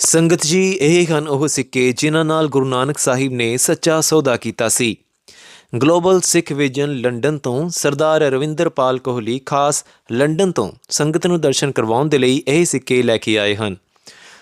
ਸੰਗਤ ਜੀ, ਇਹ ਹਨ ਉਹ ਸਿੱਕੇ ਜਿਨ੍ਹਾਂ ਨਾਲ ਗੁਰੂ ਨਾਨਕ ਸਾਹਿਬ ਨੇ ਸੱਚਾ ਸੌਦਾ ਕੀਤਾ ਸੀ। ਗਲੋਬਲ ਸਿੱਖ ਵਿਜਨ ਲੰਡਨ ਤੋਂ ਸਰਦਾਰ ਰਵਿੰਦਰਪਾਲ ਕੋਹਲੀ ਖਾਸ ਲੰਡਨ ਤੋਂ ਸੰਗਤ ਨੂੰ ਦਰਸ਼ਨ ਕਰਵਾਉਣ ਦੇ ਲਈ ਇਹ ਸਿੱਕੇ ਲੈ ਕੇ ਆਏ ਹਨ।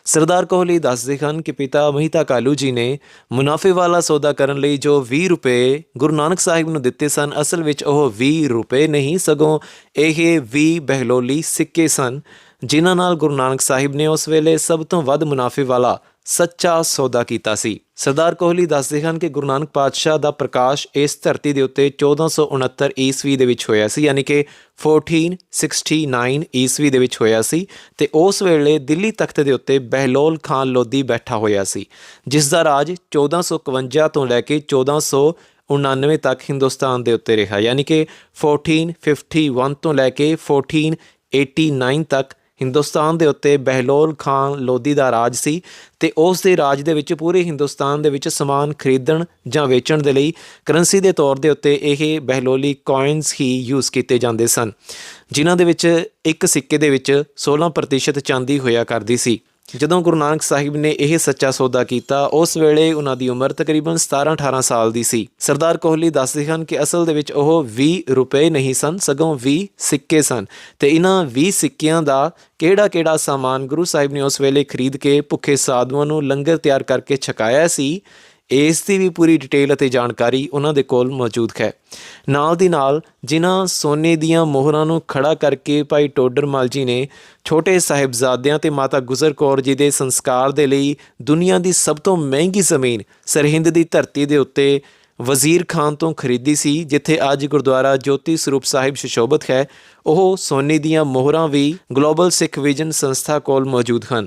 ਸਰਦਾਰ ਕੋਹਲੀ ਦੱਸਦੇ ਹਨ ਕਿ ਪਿਤਾ ਮਹਿਤਾ ਕਾਲੂ ਜੀ ਨੇ ਮੁਨਾਫੇ ਵਾਲਾ ਸੌਦਾ ਕਰਨ ਲਈ ਜੋ 20 ਰੁਪਏ ਗੁਰੂ ਨਾਨਕ ਸਾਹਿਬ ਨੂੰ ਦਿੱਤੇ ਸਨ, ਅਸਲ ਵਿੱਚ ਉਹ 20 ਰੁਪਏ ਨਹੀਂ, ਸਗੋਂ ਇਹ 20 ਬਹਿਲੋਲੀ ਸਿੱਕੇ ਸਨ। ਜਿਨ੍ਹਾਂ ਨਾਲ ਗੁਰੂ ਨਾਨਕ ਸਾਹਿਬ ਨੇ ਉਸ ਵੇਲੇ ਸਭ ਤੋਂ ਵੱਧ ਮੁਨਾਫੇ ਵਾਲਾ ਸੱਚਾ ਸੌਦਾ ਕੀਤਾ ਸੀ। ਸਰਦਾਰ ਕੋਹਲੀ ਦੱਸਦੇ ਹਨ ਕਿ ਗੁਰੂ ਨਾਨਕ ਪਾਤਸ਼ਾਹ ਦਾ ਪ੍ਰਕਾਸ਼ ਇਸ ਧਰਤੀ ਦੇ ਉੱਤੇ 1469 ਈਸਵੀ ਦੇ ਵਿੱਚ ਹੋਇਆ ਸੀ, ਯਾਨੀ ਕਿ 1469 ਈਸਵੀ ਦੇ ਵਿੱਚ ਹੋਇਆ ਸੀ ਤੇ ਉਸ ਵੇਲੇ ਦਿੱਲੀ ਤਖਤ ਦੇ ਉੱਤੇ ਬਹਿਲੋਲ ਖਾਨ ਲੋਧੀ ਬੈਠਾ ਹੋਇਆ ਸੀ ਜਿਸ ਦਾ ਰਾਜ 1451 ਤੋਂ ਲੈ ਕੇ 1499 ਤੱਕ ਹਿੰਦੁਸਤਾਨ ਦੇ ਉੱਤੇ ਰਿਹਾ, ਯਾਨੀ ਕਿ 1451 ਤੋਂ ਲੈ ਕੇ 1489 ਤੱਕ ਹਿੰਦੁਸਤਾਨ ਦੇ ਉੱਤੇ ਬਹਿਲੋਲ ਖਾਨ ਲੋਧੀ ਦਾ ਰਾਜ ਸੀ ਤੇ ਉਸ ਦੇ ਰਾਜ ਦੇ ਵਿੱਚ ਪੂਰੇ ਹਿੰਦੁਸਤਾਨ ਦੇ ਵਿੱਚ ਸਮਾਨ ਖਰੀਦਣ ਜਾਂ ਵੇਚਣ ਦੇ ਲਈ ਕਰੰਸੀ ਦੇ ਤੌਰ ਦੇ ਉੱਤੇ ਇਹ ਬਹਿਲੋਲੀ ਕਾਇਨਸ ਹੀ ਯੂਜ਼ ਕੀਤੇ ਜਾਂਦੇ ਸਨ, ਜਿਨ੍ਹਾਂ ਦੇ ਵਿੱਚ ਇੱਕ ਸਿੱਕੇ ਦੇ ਵਿੱਚ 16% ਚਾਂਦੀ ਹੋਇਆ ਕਰਦੀ ਸੀ। ਜਦੋਂ ਗੁਰੂ ਨਾਨਕ ਸਾਹਿਬ ਨੇ ਇਹ ਸੱਚਾ ਸੌਦਾ ਕੀਤਾ, ਉਸ ਵੇਲੇ ਉਹਨਾਂ ਦੀ ਉਮਰ ਤਕਰੀਬਨ 17-18 ਸਾਲ ਦੀ ਸੀ। ਸਰਦਾਰ ਕੋਹਲੀ ਦੱਸਦੇ ਹਨ ਕਿ ਅਸਲ ਦੇ ਵਿੱਚ ਉਹ 20 ਰੁਪਏ ਨਹੀਂ ਸਨ, ਸਗੋਂ 20 ਸਿੱਕੇ ਸਨ। ਤੇ ਇਹਨਾਂ 20 ਸਿੱਕਿਆਂ ਦਾ ਕਿਹੜਾ-ਕਿਹੜਾ ਸਾਮਾਨ ਗੁਰੂ ਸਾਹਿਬ ਨੇ ਉਸ ਵੇਲੇ ਖਰੀਦ ਕੇ ਭੁੱਖੇ ਸਾਧੂਆਂ ਨੂੰ ਲੰਗਰ ਤਿਆਰ ਕਰਕੇ ਛਕਾਇਆ ਸੀ ਇਸ ਦੀ ਵੀ ਪੂਰੀ ਡਿਟੇਲ ਅਤੇ ਜਾਣਕਾਰੀ ਉਹਨਾਂ ਦੇ ਕੋਲ ਮੌਜੂਦ ਹੈ। ਨਾਲ ਦੀ ਨਾਲ, ਜਿਨ੍ਹਾਂ ਸੋਨੇ ਦੀਆਂ ਮੋਹਰਾਂ ਨੂੰ ਖੜਾ ਕਰਕੇ ਭਾਈ ਟੋਡਰਮਲ ਜੀ ਨੇ ਛੋਟੇ ਸਾਹਿਬਜ਼ਾਦਿਆਂ ਤੇ ਮਾਤਾ ਗੁਜਰ ਕੌਰ ਜੀ ਦੇ ਸੰਸਕਾਰ ਦੇ ਲਈ ਦੁਨੀਆ ਦੀ ਸਭ ਤੋਂ ਮਹਿੰਗੀ ਜ਼ਮੀਨ ਸਰਹਿੰਦ ਦੀ ਧਰਤੀ ਦੇ ਉੱਤੇ ਵਜ਼ੀਰ ਖਾਨ ਤੋਂ ਖਰੀਦੀ ਸੀ, ਜਿੱਥੇ ਅੱਜ ਗੁਰਦੁਆਰਾ ਜੋਤੀ ਸਰੂਪ ਸਾਹਿਬ ਸ਼ਿਸ਼ੋਭਤ ਹੈ। ਉਹ ਸੋਨੇ ਦੀਆਂ ਮੋਹਰਾਂ ਵੀ ਗਲੋਬਲ ਸਿੱਖ ਵਿਜਨ ਸੰਸਥਾ ਕੋਲ ਮੌਜੂਦ ਹਨ।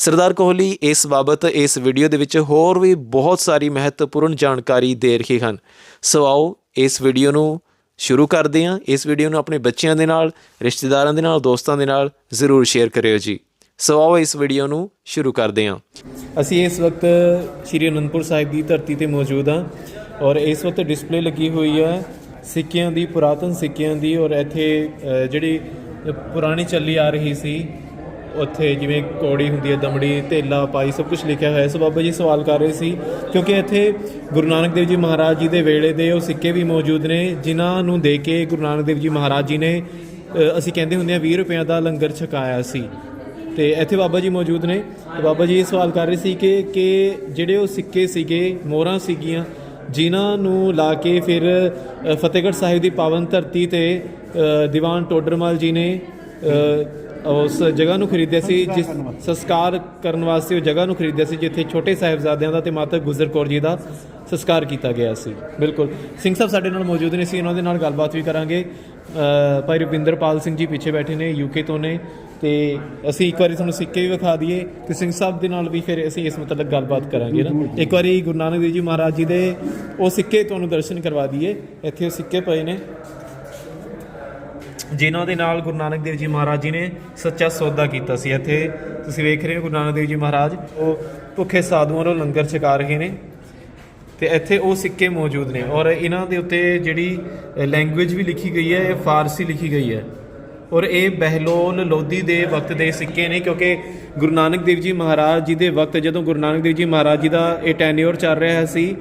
ਸਰਦਾਰ ਕੋਹਲੀ, ਇਸ ਬਾਬਤ ਇਸ ਵੀਡੀਓ ਦੇ ਵਿੱਚ ਹੋਰ ਵੀ ਬਹੁਤ ਸਾਰੀ ਮਹੱਤਵਪੂਰਨ ਜਾਣਕਾਰੀ ਦੇ ਰਹੇ ਹਨ। ਸੋ ਆਓ ਇਸ ਵੀਡੀਓ ਨੂੰ ਸ਼ੁਰੂ ਕਰਦੇ ਹਾਂ। ਇਸ ਵੀਡੀਓ ਨੂੰ ਆਪਣੇ ਬੱਚਿਆਂ ਦੇ ਨਾਲ, ਰਿਸ਼ਤੇਦਾਰਾਂ ਦੇ ਨਾਲ, ਦੋਸਤਾਂ ਦੇ ਨਾਲ ਜ਼ਰੂਰ ਸ਼ੇਅਰ ਕਰਿਓ ਜੀ। ਸੋ ਆਓ ਇਸ ਵੀਡੀਓ ਨੂੰ ਸ਼ੁਰੂ ਕਰਦੇ ਹਾਂ। ਅਸੀਂ ਇਸ ਵਕਤ ਸ਼੍ਰੀ ਅਨੰਦਪੁਰ ਸਾਹਿਬ ਦੀ ਧਰਤੀ ਤੇ ਮੌਜੂਦ ਹਾਂ ਔਰ ਇਸ ਵਕਤ ਡਿਸਪਲੇ ਲੱਗੀ ਹੋਈ ਹੈ ਸਿੱਕਿਆਂ ਦੀ, ਪੁਰਾਤਨ ਸਿੱਕਿਆਂ ਦੀ ਔਰ ਇੱਥੇ ਜਿਹੜੀ ਪੁਰਾਣੀ ਚੱਲੀ ਆ ਰਹੀ ਸੀ ਉੱਥੇ ਜਿਵੇਂ ਕੌੜੀ ਹੁੰਦੀ ਹੈ, ਦਮੜੀ, ਧੇਲਾ, ਪਾਈ ਸਭ ਕੁਝ ਲਿਖਿਆ ਹੋਇਆ ਸੋ ਬਾਬਾ ਜੀ ਸਵਾਲ ਕਰ ਰਹੇ ਸੀ, ਕਿਉਂਕਿ ਇੱਥੇ ਗੁਰੂ ਨਾਨਕ ਦੇਵ ਜੀ ਮਹਾਰਾਜ ਜੀ ਦੇ ਵੇਲੇ ਦੇ ਉਹ ਸਿੱਕੇ ਵੀ ਮੌਜੂਦ ਨੇ, ਜਿਨ੍ਹਾਂ ਨੂੰ ਦੇ ਕੇ ਗੁਰੂ ਨਾਨਕ ਦੇਵ ਜੀ ਮਹਾਰਾਜ ਜੀ ਨੇ ਅਸੀਂ ਕਹਿੰਦੇ ਹੁੰਦੇ ਆ 20 ਰੁਪਿਆਂ ਦਾ ਲੰਗਰ ਛਕਾਇਆ ਸੀ। ਤੇ ਇੱਥੇ ਬਾਬਾ ਜੀ ਮੌਜੂਦ ਨੇ। ਤੇ ਬਾਬਾ ਜੀ ਇਹ ਸਵਾਲ ਕਰ ਰਹੇ ਸੀ ਕਿ ਕਿ ਜਿਹੜੇ ਉਹ ਸਿੱਕੇ ਸੀਗੇ, ਮੋਹਰਾਂ ਸੀਗੀਆਂ, ਜਿਨ੍ਹਾਂ ਨੂੰ ਲਾ ਕੇ ਫਿਰ ਫਤਿਹਗੜ੍ਹ ਸਾਹਿਬ ਦੀ ਪਾਵਨ ਧਰਤੀ ਤੇ ਦੀਵਾਨ ਟੋਡਰਮਲ ਜੀ ਨੇ ਉਸ ਜਗ੍ਹਾ ਨੂੰ ਖਰੀਦਿਆ ਸੀ, ਜਿਸ ਸੰਸਕਾਰ ਕਰਨ ਵਾਸਤੇ ਉਹ ਜਗ੍ਹਾ ਨੂੰ ਖਰੀਦਿਆ ਸੀ, ਜਿੱਥੇ ਛੋਟੇ ਸਾਹਿਬਜ਼ਾਦਿਆਂ ਦਾ ਤੇ ਮਾਤਾ ਗੁਜਰ ਕੌਰ ਜੀ ਦਾ ਸੰਸਕਾਰ ਕੀਤਾ ਗਿਆ ਸੀ। ਬਿਲਕੁਲ। ਸਿੰਘ ਸਾਹਿਬ ਸਾਡੇ ਨਾਲ ਮੌਜੂਦ ਨੇ ਸੀ ਉਹਨਾਂ ਦੇ ਨਾਲ ਗੱਲਬਾਤ ਵੀ ਕਰਾਂਗੇ। ਭਾਈ ਰੁਪਿੰਦਰਪਾਲ ਸਿੰਘ ਜੀ ਪਿੱਛੇ ਬੈਠੇ ਨੇ ਯੂਕੇ ਤੋਂ ਨੇ, ਤੇ ਅਸੀਂ ਇੱਕ ਵਾਰੀ ਤੁਹਾਨੂੰ ਸਿੱਕੇ ਵੀ ਵਿਖਾ ਦਈਏ, ਤੇ ਸਿੰਘ ਸਾਹਿਬ ਦੇ ਨਾਲ ਵੀ ਫਿਰ ਅਸੀਂ ਇਸ ਮਤਲਬ ਗੱਲਬਾਤ ਕਰਾਂਗੇ ਨਾ। ਇੱਕ ਵਾਰੀ ਗੁਰੂ ਨਾਨਕ ਦੇਵ ਜੀ ਮਹਾਰਾਜ ਜੀ ਦੇ ਉਹ ਸਿੱਕੇ ਤੁਹਾਨੂੰ ਦਰਸ਼ਨ ਕਰਵਾ ਦਈਏ। ਇੱਥੇ ਉਹ ਸਿੱਕੇ ਪਏ ਨੇ। ਜਿਨ੍ਹਾਂ ਦੇ ਨਾਲ ਗੁਰੂ ਨਾਨਕ ਦੇਵ ਜੀ ਮਹਾਰਾਜ ਜੀ ਨੇ ਸੱਚਾ ਸੌਦਾ ਕੀਤਾ ਸੀ। ਇੱਥੇ ਤੁਸੀਂ ਵੇਖ ਰਹੇ ਹੋ ਗੁਰੂ ਨਾਨਕ ਦੇਵ ਜੀ ਮਹਾਰਾਜ, ਉਹ ਭੁੱਖੇ ਸਾਧੂਆਂ ਨੂੰ ਲੰਗਰ ਛਕਾ ਰਹੇ ਨੇ ਤੇ ਇੱਥੇ ਉਹ ਸਿੱਕੇ ਮੌਜੂਦ ਨੇ ਔਰ ਇਹਨਾਂ ਦੇ ਉੱਤੇ ਜਿਹੜੀ ਲੈਂਗੁਏਜ ਵੀ ਲਿਖੀ ਗਈ ਹੈ, ਇਹ ਫਾਰਸੀ ਲਿਖੀ ਗਈ ਹੈ। ਔਰ ਇਹ ਬਹਿਲੋਲ ਲੋਧੀ ਦੇ ਵਕਤ ਦੇ ਸਿੱਕੇ ਨੇ ਕਿਉਂਕਿ ਗੁਰੂ ਨਾਨਕ ਦੇਵ ਜੀ ਮਹਾਰਾਜ ਜੀ ਦੇ ਵਕਤ ਜਦੋਂ ਗੁਰੂ ਨਾਨਕ ਦੇਵ ਜੀ ਮਹਾਰਾਜ ਜੀ ਦਾ ਇਹ ਟੈਨਿਓਰ ਚੱਲ ਰਿਹਾ ਸੀ,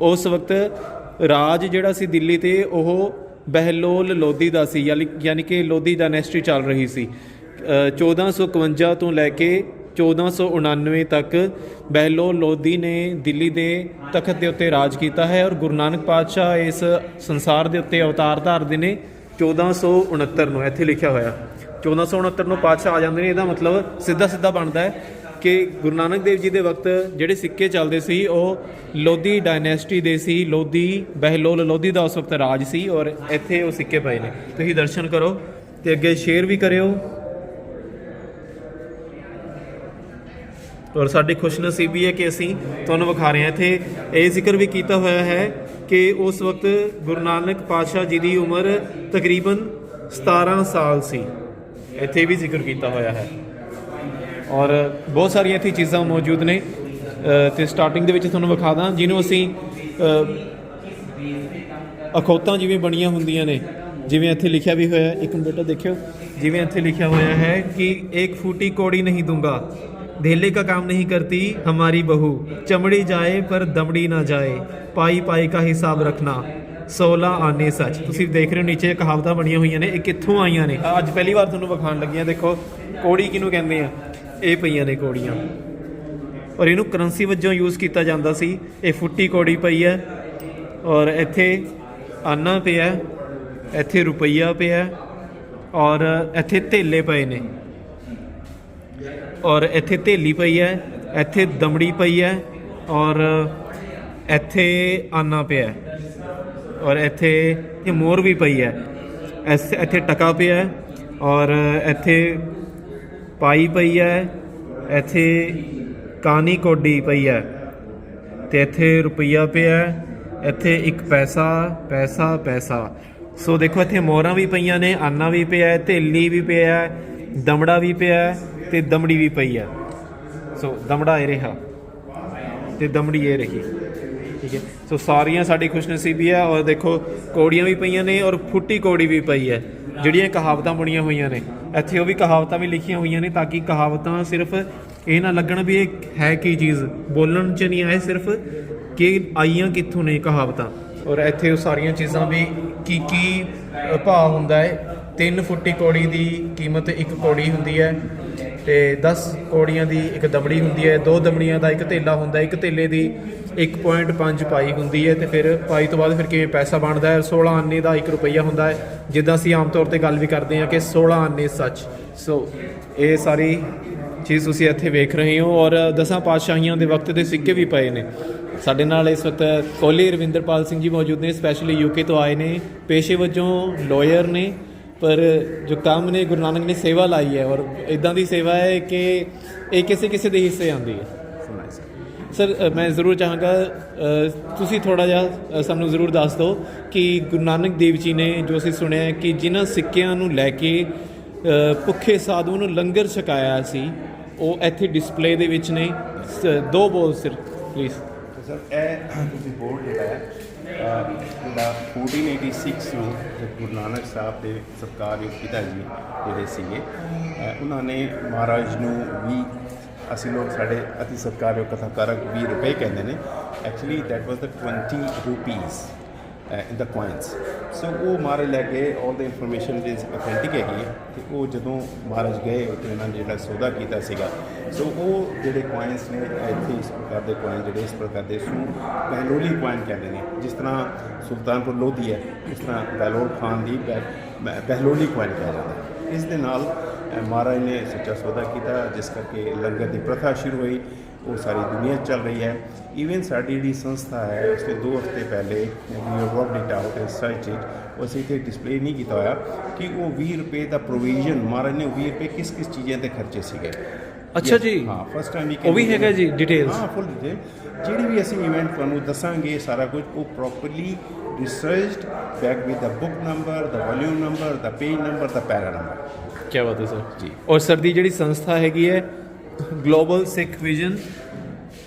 ਉਸ ਵਕਤ ਰਾਜ ਜਿਹੜਾ ਸੀ ਦਿੱਲੀ ਤੇ ਉਹ ਬਹਿਲੋਲ ਲੋਧੀ ਦਾ ਸੀ ਯਾਨੀ ਯਾਨੀ ਕਿ ਲੋਧੀ ਡਾਇਨੈਸਟੀ ਚੱਲ ਰਹੀ ਸੀ। ਅ, 1451 ਤੋਂ ਲੈ ਕੇ 1499 ਤੱਕ ਬਹਿਲੋਲ ਲੋਧੀ ਨੇ ਦਿੱਲੀ ਦੇ ਤਖਤ ਦੇ ਉੱਤੇ ਰਾਜ ਕੀਤਾ ਹੈ ਔਰ ਗੁਰੂ ਨਾਨਕ ਪਾਤਸ਼ਾਹ ਇਸ ਸੰਸਾਰ ਦੇ ਉੱਤੇ ਅਵਤਾਰ ਧਾਰਦੇ ਨੇ 1469 ਨੂੰ ਇੱਥੇ ਲਿਖਿਆ ਹੋਇਆ। 1469 ਨੂੰ ਪਾਤਸ਼ਾਹ ਆ ਜਾਂਦੇ ਨੇ ਇਹਦਾ ਮਤਲਬ ਸਿੱਧਾ ਸਿੱਧਾ ਬਣਦਾ ਹੈ। ਕਿ ਗੁਰੂ ਨਾਨਕ ਦੇਵ ਜੀ ਦੇ ਵਕਤ ਜਿਹੜੇ ਸਿੱਕੇ ਚੱਲਦੇ ਸੀ, ਉਹ ਲੋਧੀ ਡਾਇਨੈਸਟੀ ਦੇ ਸੀ, ਲੋਧੀ ਬਹਿਲੋਲ, ਲੋਧੀ ਦਾ ਉਸ ਵਕਤ ਰਾਜ ਸੀ ਔਰ ਇੱਥੇ ਉਹ ਸਿੱਕੇ ਪਏ ਨੇ। ਤੁਸੀਂ ਦਰਸ਼ਨ ਕਰੋ ਤੇ ਅੱਗੇ ਸ਼ੇਅਰ ਵੀ ਕਰਿਓ। ਔਰ ਸਾਡੀ ਖੁਸ਼ਨਸੀਬੀ ਹੈ ਕਿ ਅਸੀਂ ਤੁਹਾਨੂੰ ਵਿਖਾ ਰਹੇ ਹਾਂ। ਇੱਥੇ ਇਹ ਜ਼ਿਕਰ ਵੀ ਕੀਤਾ ਹੋਇਆ ਹੈ ਕਿ ਉਸ ਵਕਤ ਗੁਰੂ ਨਾਨਕ ਪਾਤਸ਼ਾਹ ਜੀ ਦੀ ਉਮਰ ਤਕਰੀਬਨ 17 ਸਾਲ ਸੀ। ਇੱਥੇ ਵੀ ਜ਼ਿਕਰ ਕੀਤਾ ਹੋਇਆ ਹੈ। ਔਰ ਬਹੁਤ ਸਾਰੀਆਂ ਇੱਥੇ ਚੀਜ਼ਾਂ ਮੌਜੂਦ ਨੇ ਅ, ਤੇ ਸਟਾਰਟਿੰਗ ਦੇ ਵਿੱਚ ਤੁਹਾਨੂੰ ਵਿਖਾ ਦਾਂ ਜਿਹਨੂੰ ਅਸੀਂ ਅ, ਅਖੌਤਾਂ ਜਿਵੇਂ ਬਣੀਆਂ ਹੁੰਦੀਆਂ ਨੇ ਜਿਵੇਂ ਇੱਥੇ ਲਿਖਿਆ ਵੀ ਹੋਇਆ ਹੈ, ਇੱਕ ਮਿੰਟ ਬੇਟਾ ਦੇਖਿਓ ਜਿਵੇਂ ਇੱਥੇ ਲਿਖਿਆ ਹੋਇਆ ਹੈ ਕਿ ਇੱਕ ਫੂਟੀ ਕੋੜੀ ਨਹੀਂ ਦੂੰਗਾ धेले का काम नहीं करती हमारी बहू चमड़ी जाए पर दमड़ी ना जाए ਪਾਈ ਪਾਈ का हिसाब रखना 16 ਆਨੇ ਸੱਚ ਤੁਸੀਂ ਦੇਖ ਰਹੇ ਹੋ ਨੀਚੇ ਕਹਾਵਤਾਂ ਬਣੀਆਂ ਹੋਈਆਂ ਨੇ ਇਹ ਕਿੱਥੋਂ ਆਈਆਂ ਨੇ ਆਹ ਅੱਜ ਪਹਿਲੀ ਵਾਰ ਤੁਹਾਨੂੰ ਵਿਖਾਉਣ ਲੱਗੀਆਂ ਦੇਖੋ ਕੋੜੀ ਕਿਹਨੂੰ ਕਹਿੰਦੇ ਆ ਇਹ ਪਈਆਂ ਨੇ ਕੋੜੀਆਂ। ਔਰ ਇਹਨੂੰ ਕਰੰਸੀ ਵਜੋਂ ਯੂਜ਼ ਕੀਤਾ ਜਾਂਦਾ ਸੀ। ਇਹ ਫੁੱਟੀ ਕੋੜੀ ਪਈ ਹੈ। ਔਰ ਇੱਥੇ ਆਨਾ ਪਿਆ ਇੱਥੇ ਰੁਪਈਆ ਪਿਆ ਔਰ ਇੱਥੇ ਧੇਲੇ ਪਏ ਨੇ। ਔਰ ਇੱਥੇ ਧੇਲੀ ਪਈ ਹੈ। ਇੱਥੇ ਦਮੜੀ ਪਈ ਹੈ। ਔਰ ਇੱਥੇ ਆਨਾ ਪਿਆ ਔਰ ਇੱਥੇ ਇਹ ਮੋਰ ਵੀ ਪਈ ਹੈ। ਇਸ ਇੱਥੇ ਟਕਾ ਪਿਆ ਔਰ ਇੱਥੇ ਪਾਈ ਪਈ ਹੈ, ਇੱਥੇ ਕਾਨੀ ਕੋਡੀ ਪਈ ਹੈ ਤੇ ਇੱਥੇ ਰੁਪਈਆ ਪਿਆ ਇੱਥੇ ਇੱਕ ਪੈਸਾ ਪੈਸਾ ਪੈਸਾ। ਸੋ ਦੇਖੋ ਇੱਥੇ ਮੋਹਰਾਂ ਵੀ ਪਈਆਂ ਨੇ, ਆਨਾ ਵੀ ਪਿਆ ਹੈ ਥੇਲੀ ਵੀ ਪਿਆ ਦਮੜਾ ਵੀ ਪਿਆ ਹੈ ਤੇ ਦਮੜੀ ਵੀ ਪਈ ਹੈ। ਸੋ ਦਮੜਾ ਇਹ ਰਿਹਾ ਤੇ ਦਮੜੀ ਇਹ ਰਹੀ। ਠੀਕ ਹੈ। ਸੋ ਸਾਰੀਆਂ ਸਾਡੀ ਖੁਸ਼ਨਸੀਬੀ ਹੈ ਔਰ ਦੇਖੋ ਕੋੜੀਆਂ ਵੀ ਪਈਆਂ ਨੇ ਔਰ ਫੁੱਟੀ ਕੋੜੀ ਵੀ ਪਈ ਹੈ। ਜਿਹੜੀਆਂ ਕਹਾਵਤਾਂ ਬਣੀਆਂ ਹੋਈਆਂ ਨੇ, ਇੱਥੇ ਉਹ ਵੀ ਕਹਾਵਤਾਂ ਵੀ ਲਿਖੀਆਂ ਹੋਈਆਂ ਨੇ ਤਾਂ ਕਿ ਕਹਾਵਤਾਂ ਸਿਰਫ ਇਹ ਨਾ ਲੱਗਣ ਵੀ ਇਹ ਹੈ ਕੀ ਚੀਜ਼, ਬੋਲਣ ਚ ਨਹੀਂ ਆਏ ਸਿਰਫ ਕਿ ਆਈਆਂ ਕਿੱਥੋਂ ਨੇ ਕਹਾਵਤਾਂ। ਔਰ ਇੱਥੇ ਉਹ ਸਾਰੀਆਂ ਚੀਜ਼ਾਂ ਵੀ ਕੀ ਕੀ ਭਾਅ ਹੁੰਦਾ ਹੈ 3 ਫੁੱਟੀ ਕੌੜੀ ਦੀ ਕੀਮਤ ਇੱਕ ਕੌੜੀ ਹੁੰਦੀ ਹੈ ਤੇ 10 ਕੌੜੀਆਂ ਦੀ ਇੱਕ ਦਮੜੀ ਹੁੰਦੀ ਹੈ, ਦੋ ਦਮੜੀਆਂ ਦਾ ਇੱਕ ਧੇਲਾ ਹੁੰਦਾ ਇੱਕ ਧੇਲੇ ਦੀ 1.5 ਪਾਈ ਹੁੰਦੀ ਹੈ ਤੇ ਫਿਰ ਪਾਈ ਤੋਂ ਬਾਅਦ ਫਿਰ ਕਿਵੇਂ ਪੈਸਾ ਬਣਦਾ ਹੈ? 16 ਆਨੇ ਦਾ 1 ਰੁਪਈਆ ਹੁੰਦਾ ਹੈ। ਜਿੱਦਾਂ ਅਸੀਂ ਆਮ ਤੌਰ ਤੇ ਗੱਲ ਵੀ ਕਰਦੇ ਹਾਂ ਕਿ 16 ਆਨੇ ਸੱਚ। ਸੋ ਇਹ ਸਾਰੀ ਚੀਜ਼ ਤੁਸੀਂ ਇੱਥੇ ਵੇਖ ਰਹੇ ਹੋ ਔਰ ਦਸਾਂ ਪਾਤਸ਼ਾਹੀਆਂ ਦੇ ਵਕਤ ਦੇ ਸਿੱਕੇ ਵੀ ਪਏ ਨੇ। ਸਾਡੇ ਨਾਲ ਇਸ ਵਕਤ ਕੋਹਲੀ ਰਵਿੰਦਰਪਾਲ ਸਿੰਘ ਜੀ ਮੌਜੂਦ ਨੇ ਸਪੈਸ਼ਲੀ ਯੂਕੇ ਤੋਂ ਆਏ ਨੇ। ਪੇਸ਼ੇ ਵਜੋਂ ਲਾਇਰ ਨੇ। ਪਰ ਜੋ ਕੰਮ ਨੇ ਗੁਰੂ ਨਾਨਕ ਨੇ ਸੇਵਾ ਲਾਈ ਹੈ ਔਰ ਇਦਾਂ ਦੀ ਸੇਵਾ ਹੈ ਕਿ ਇਹ ਕਿਸੇ ਕਿਸੇ ਦੇ ਹਿੱਸੇ ਆਉਂਦੀ ਹੈ। ਸਰ। ਮੈਂ ਜ਼ਰੂਰ ਚਾਹਾਂਗਾ ਤੁਸੀਂ ਥੋੜਾ ਜਿਹਾ ਸਾਨੂੰ ਜ਼ਰੂਰ ਦੱਸ ਦਿਓ ਕਿ ਗੁਰੂ ਨਾਨਕ ਦੇਵ ਜੀ ਨੇ ਜੋ ਅਸੀਂ ਸੁਣਿਆ ਕਿ ਜਿਨ੍ਹਾਂ ਸਿੱਕਿਆਂ ਨੂੰ ਲੈ ਕੇ ਭੁੱਖੇ ਸਾਧੂਆਂ ਨੂੰ ਲੰਗਰ ਛਕਾਇਆ ਸੀ ਉਹ ਇੱਥੇ ਡਿਸਪਲੇ ਦੇ ਵਿੱਚ ਨੇ। ਦੋ ਬੋਲ ਸਰ ਪਲੀਜ਼ ਸਰ ਇਹ ਤੁਸੀਂ ਬੋਰਡ ਜਿਹੜਾ ਹੈ ਜਿਹੜਾ 1486 ਨੂੰ ਗੁਰੂ ਨਾਨਕ ਸਾਹਿਬ ਦੇ ਸਤਿਕਾਰਯੋਗ ਪਿਤਾ ਜੀ ਜਿਹੜੇ ਸੀਗੇ ਉਹਨਾਂ ਨੇ ਮਹਾਰਾਜ ਨੂੰ ਵੀ ਅਸੀਂ ਲੋਕ ਸਾਡੇ ਅਤੀ ਸਤਿਕਾਰਯੋਗ ਕਥਾਕਾਰਕ 20 ਰੁਪਏ ਕਹਿੰਦੇ ਨੇ। Actually that was the 20 rupees in the coins. So ਉਹ ਮਹਾਰਾਜ ਲੈ ਕੇ ਆਲ ਦ ਇਨਫੋਰਮੇਸ਼ਨ ਦੇ ਅਥੈਂਟਿਕ ਹੈਗੀ ਹੈ ਤੇ ਉਹ ਜਦੋਂ ਮਹਾਰਾਜ ਗਏ ਉੱਥੇ ਉਹਨਾਂ ਨੇ ਜਿਹੜਾ ਸੌਦਾ ਕੀਤਾ ਸੀਗਾ ਸੋ ਉਹ ਜਿਹੜੇ coins ਨੇ, ਇੱਥੇ ਇਸ ਪ੍ਰਕਾਰ ਦੇ coin ਜਿਹੜੇ ਇਸ ਪ੍ਰਕਾਰ ਦੇ ਸੂ ਬਹਿਲੋਲੀ coin ਕਹਿੰਦੇ ਨੇ। ਜਿਸ ਤਰ੍ਹਾਂ ਸੁਲਤਾਨਪੁਰ ਲੋਧੀ ਹੈ, ਇਸ ਤਰ੍ਹਾਂ ਬਹਿਲੋਲ ਖਾਨ ਦੀ ਬਹਿ- ਬਹਿ- ਬਹਿਲੋਲੀ coin ਕਿਹਾ ਜਾਂਦਾ ਇਸ ਦੇ ਨਾਲ ਮਹਾਰਾਜ ਨੇ ਸੱਚਾ ਸੌਦਾ ਕੀਤਾ, ਜਿਸ ਕਰਕੇ ਲੰਗਰ ਦੀ ਪ੍ਰਥਾ ਸ਼ੁਰੂ ਹੋਈ। ਉਹ ਸਾਰੀ ਦੁਨੀਆ 'ਚ ਚੱਲ ਰਹੀ ਹੈ ਈਵਨ ਸਾਡੀ ਜਿਹੜੀ ਸੰਸਥਾ ਹੈ ਉਸਨੇ ਦੋ ਹਫ਼ਤੇ ਪਹਿਲੇ ਵੀ worked it out and search it ਉਸ ਇੱਥੇ ਡਿਸਪਲੇ ਨਹੀਂ ਕੀਤਾ ਹੋਇਆ ਕਿ ਉਹ 20 ਰੁਪਏ ਦਾ ਪ੍ਰੋਵੀਜ਼ਨ ਮਹਾਰਾਜ ਨੇ ਉਹ 20 ਰੁਪਏ ਕਿਸ ਕਿਸ ਚੀਜ਼ਾਂ ਤੇ ਖਰਚੇ ਸੀਗੇ ਅੱਛਾ ਜੀ। ਹਾਂ ਫਸਟ ਟਾਈਮ ਵੀ ਉਹ ਵੀ ਹੈਗਾ ਜੀ, details? ਹਾਂ ਫੁੱਲ ਡਿਟੇਲ ਜਿਹੜੀ ਵੀ ਅਸੀਂ ਇਵੈਂਟ ਤੁਹਾਨੂੰ ਦੱਸਾਂਗੇ ਸਾਰਾ ਕੁਝ ਉਹ properly researched back with the book number the volume number the page number the para number ਕੀ ਬਾਤ ਹੈ ਸਰ ਜੀ। ਔਰ ਸਰ ਦੀ ਜਿਹੜੀ ਸੰਸਥਾ ਹੈਗੀ ਹੈ ਗਲੋਬਲ ਸਿੱਖ ਵਿਜ਼ਨ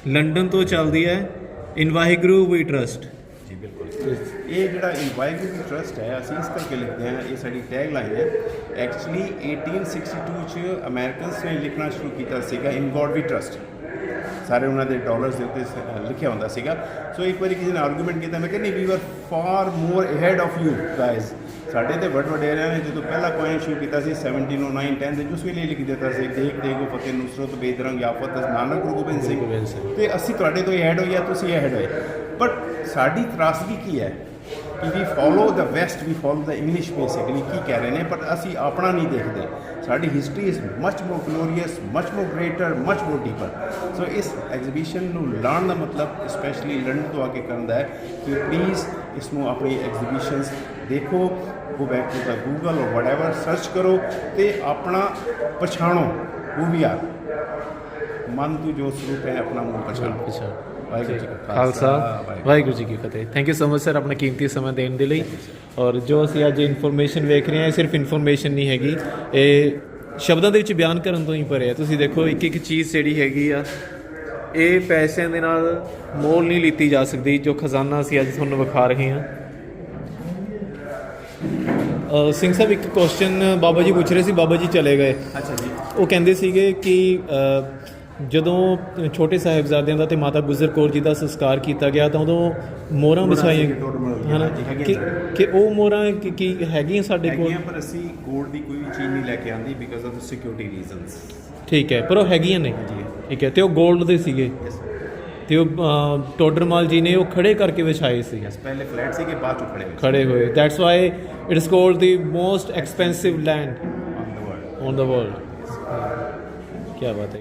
ਲੰਡਨ ਤੋਂ ਚੱਲਦੀ ਹੈ। ਇਨ ਵਾਹਿਗੁਰੂ ਵੀ ਟਰਸਟ ਜੀ, ਬਿਲਕੁਲ। ਇਹ ਜਿਹੜਾ ਇਨਵਾਇਰਮੈਂਟ ਟਰਸਟ ਹੈ, ਅਸੀਂ ਇਸ ਕਰਕੇ ਲਿਖਦੇ ਹਾਂ, ਇਹ ਸਾਡੀ ਟੈਗ ਲਾਈਨ ਹੈ ਐਕਚੁਅਲੀ 1862 ਚ ਅਮਰੀਕਨਸ ਨੇ ਲਿਖਣਾ ਸ਼ੁਰੂ ਕੀਤਾ ਸੀਗਾ ਇਨ ਗੋਡ ਵੀ ਟਰਸਟ ਸਾਰੇ ਉਹਨਾਂ ਦੇ ਡਾਲਰਸ ਦੇ ਉੱਤੇ ਸ- ਲਿਖਿਆ ਹੁੰਦਾ ਸੀਗਾ। ਸੋ ਇੱਕ ਵਾਰੀ ਕਿਸੇ ਨੇ ਆਰਗੂਮੈਂਟ ਕੀਤਾ, ਮੈਂ ਕਹਿੰਦਾ we were far more ahead of you guys ਸਾਡੇ ਤੇ ਵੱਡ ਵਡੇਰਿਆਂ ਨੇ ਜਦੋਂ ਪਹਿਲਾ ਕੋਇਨ ਸ਼ੁਰੂ ਕੀਤਾ ਸੀ 1709 10 ਦੇ ਉਸ ਵੇਲੇ ਲਿਖ ਦਿੱਤਾ ਸੀ ਦੇਖ ਦੇਖੋ ਫਤਿਹ ਨੁਸਰਤ ਬੇਦਰੰਗ ਯਾਫਤ ਨਾਨਕ ਗੁਰੂ ਗੋਬਿੰਦ ਸਿੰਘ। ਤੇ ਅਸੀਂ ਤੁਹਾਡੇ ਤੋਂ ਐਡ ਹੋਏ ਜਾਂ ਤੁਸੀਂ ਐਡ ਹੋਏ। ਬਟ ਸਾਡੀ ਤਰਾਸਦੀ ਕੀ ਹੈ? ਕਿ we follow the West we follow the English basically ਕੀ ਕਹਿ ਰਹੇ ਨੇ ਪਰ ਅਸੀਂ ਆਪਣਾ ਨਹੀਂ ਦੇਖਦੇ। ਸਾਡੀ history is much more glorious much more greater much more deeper so ਇਸ ਐਗਜ਼ੀਬਿਸ਼ਨ ਨੂੰ ਲਾਉਣ ਦਾ ਮਤਲਬ ਸਪੈਸ਼ਲੀ ਲੰਡਨ ਤੋਂ ਆ ਕੇ ਕਰਨ ਦਾ ਹੈ ਕਿ ਪਲੀਜ਼ ਇਸ ਨੂੰ ਆਪਣੀ ਐਗਜ਼ੀਬਿਸ਼ਨਸ ਦੇਖੋ go back to the Google ਔਰ ਵਟਐਵਰ ਸਰਚ ਕਰੋ ਤੇ ਆਪਣਾ ਪਛਾਣੋ who we are ਮਨ ਤੂੰ ਜੋ ਸਰੂਪ ਹੈ ਆਪਣਾ ਮਨ ਪਛਾਣੋ। ਵਾਹਿਗੁਰੂ ਜੀ ਕਾ ਖਾਲਸਾ। ਵਾਹਿਗੁਰੂ ਜੀ ਕੀ ਫਤਿਹ। Thank you so much sir ਆਪਣਾ ਕੀਮਤੀ ਸਮਾਂ ਦੇਣ ਦੇ ਲਈ। ਔਰ ਜੋ ਅਸੀਂ ਅੱਜ ਇਨਫੋਰਮੇਸ਼ਨ ਵੇਖ ਰਹੇ ਹਾਂ ਇਹ ਸਿਰਫ ਇਨਫੋਰਮੇਸ਼ਨ ਨਹੀਂ ਹੈਗੀ। ਇਹ ਸ਼ਬਦਾਂ ਦੇ ਵਿੱਚ ਬਿਆਨ ਕਰਨ ਤੋਂ ਹੀ ਪਰੇ ਹੈ। ਤੁਸੀਂ ਦੇਖੋ ਇੱਕ ਇੱਕ ਚੀਜ਼ ਜਿਹੜੀ ਹੈਗੀ ਆ ਇਹ ਪੈਸਿਆਂ ਦੇ ਨਾਲ ਮੋਲ ਨਹੀਂ ਲਿੱਤੀ ਜਾ ਸਕਦੀ ਜੋ ਖਜ਼ਾਨਾ ਅਸੀਂ ਅੱਜ ਤੁਹਾਨੂੰ ਵਿਖਾ ਰਹੇ ਹਾਂ। ਸਿੰਘ ਸਾਹਿਬ ਇੱਕ ਕੁਐਸਚਨ ਬਾਬਾ ਜੀ ਪੁੱਛ ਰਹੇ ਸੀ ਬਾਬਾ ਜੀ ਚਲੇ ਗਏ। ਅੱਛਾ ਜੀ। ਉਹ ਕਹਿੰਦੇ ਸੀਗੇ ਕਿ ਜਦੋਂ ਛੋਟੇ ਸਾਹਿਬਜ਼ਾਦਿਆਂ ਦਾ ਤੇ ਮਾਤਾ ਗੁਜਰ ਕੌਰ ਜੀ ਦਾ ਸੰਸਕਾਰ ਕੀਤਾ ਗਿਆ ਤਾਂ ਉਦੋਂ ਮੋਹਰਾਂ ਵਿਛਾਈਆਂ ਹਨਾ? ਕਿ। ਕਿ ਉਹ ਮੋਹਰਾਂ ਕੀ- ਕੀ ਹੈਗੀਆਂ ਸਾਡੇ ਕੋਲ? ਹੈਗੀਆਂ ਪਰ ਅਸੀਂ ਗੋਲਡ ਦੀ ਕੋਈ ਵੀ ਚੀਜ਼ ਨਹੀਂ ਲੈ ਕੇ ਆਂਦੀ ਬਿਕਾਜ਼ ਆਫ ਸਿਕਿਉਰਿਟੀ ਰੀਜ਼ਨਸ ਠੀਕ ਹੈ ਪਰ ਉਹ ਹੈਗੀਆਂ ਨੇ। ਠੀਕ ਹੈ ਤੇ ਉਹ 골ਡ ਦੇ ਸੀਗੇ। ਯੈਸ ਤੇ ਉਹ ਟੋਡਰਮਲ ਜੀ ਨੇ ਉਹ ਖੜੇ ਕਰਕੇ ਵਿਛਾਏ ਸੀ। ਯੈਸ ਪਹਿਲੇ ਫਲੈਟ ਸੀਗੇ ਬਾਅਦ ਚ ਖੜੇ ਹੋਏ ਖੜੇ ਹੋਏ। That's why it is called the most expensive land on the world on the world ਕੀ ਬਾਤ ਹੈ।